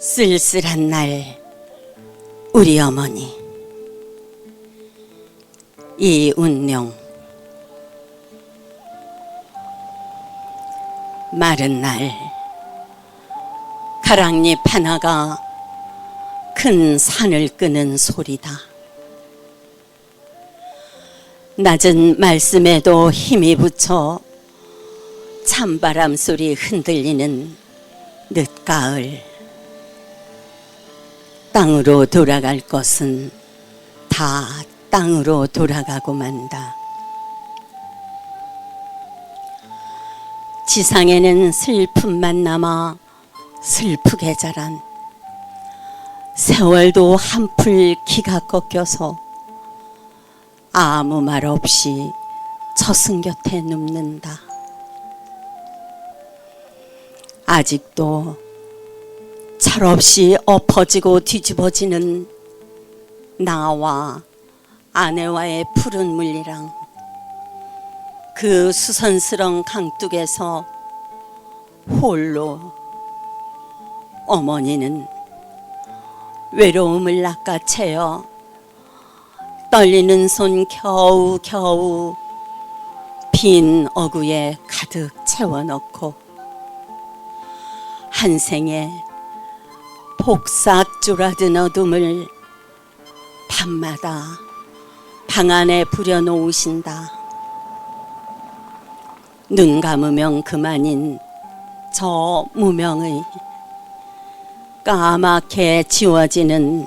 쓸쓸한 날 우리 어머니 이운용 마른 날 가랑잎 하나가 큰 산을 끄는 소리다. 낮은 말씀에도 힘이 붙여 찬바람 소리 흔들리는 늦가을. 땅으로 돌아갈 것은 다 땅으로 돌아가고 만다. 지상에는 슬픔만 남아 슬프게 자란 세월도 한풀 기가 꺾여서 아무 말 없이 저승 곁에 눕는다. 아직도 철없이 엎어지고 뒤집어지는 나와 아내와의 푸른 물이랑 그 수선스런 강둑에서 홀로 어머니는 외로움을 낚아채어 떨리는 손 겨우 겨우 빈 어구에 가득 채워넣고 한 생에 폭삭 쫄아든 어둠을 밤마다 방 안에 부려놓으신다. 눈 감으면 그만인 저 무명의 까맣게 지워지는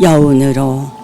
여운으로